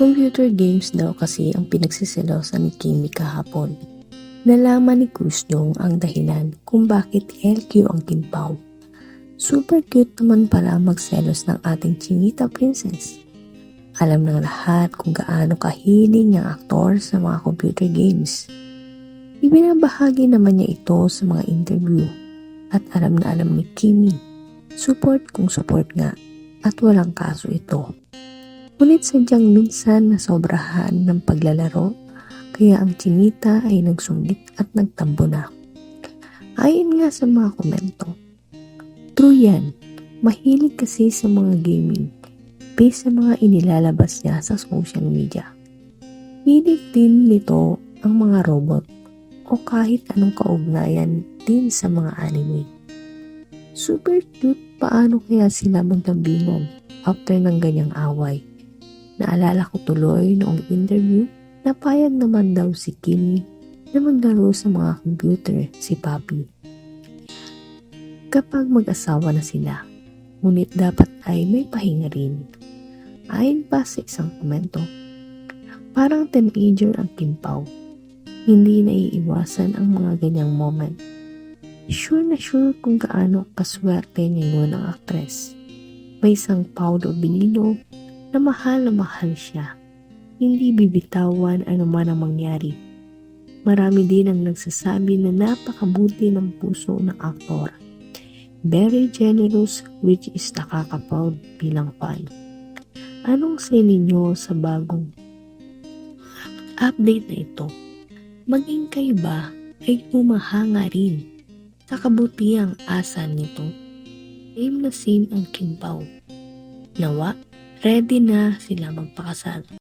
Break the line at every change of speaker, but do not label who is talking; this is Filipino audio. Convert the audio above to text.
Computer games daw kasi ang pinagsiselosan ni Kimi kahapon. Nalaman ni Cruz Dong ang dahilan kung bakit LQ ang kimpaw. Super cute naman pala magselos ng ating Chinita Princess. Alam ng lahat kung gaano kahiling ang aktor sa mga computer games. Ibinabahagi naman niya ito sa mga interview at alam na alam ni Kimi. Support kung support nga at walang kaso ito. Ngunit sadyang minsan na sobrahan ng paglalaro kaya ang chinita ay nagsungit at nagtambo na. Ayon nga sa mga komento, true yan, mahilig kasi sa mga gaming based sa mga inilalabas niya sa social media. Hilig din nito ang mga robot o kahit anong kaugnayan din sa mga anime. Super cute paano kaya sila magkabingong after ng ganyang away. Naalala ko tuloy noong interview na payag naman daw si Kimi na maglaro sa mga computer si Papi. Kapag mag-asawa na sila, ngunit dapat ay may pahinga rin. Ayon pa sa isang komento, parang teenager ang kimpaw. Hindi naiiwasan ang mga ganyang moment. Sure na sure kung gaano kaswerte ngayon ang aktres. May isang Paulo Benino na mahal na mahal siya. Hindi bibitawan ano man ang mangyari. Marami din ang nagsasabi na napakabuti ng puso ng aktor. Very generous which is nakaka-proud bilang fan. Anong say ninyo sa bagong update na ito? Maging kayo ba ay humahanga rin sa kabutiang asa nito? Same na same ang Kimpaw. Nawa, ready na sila magpakasal.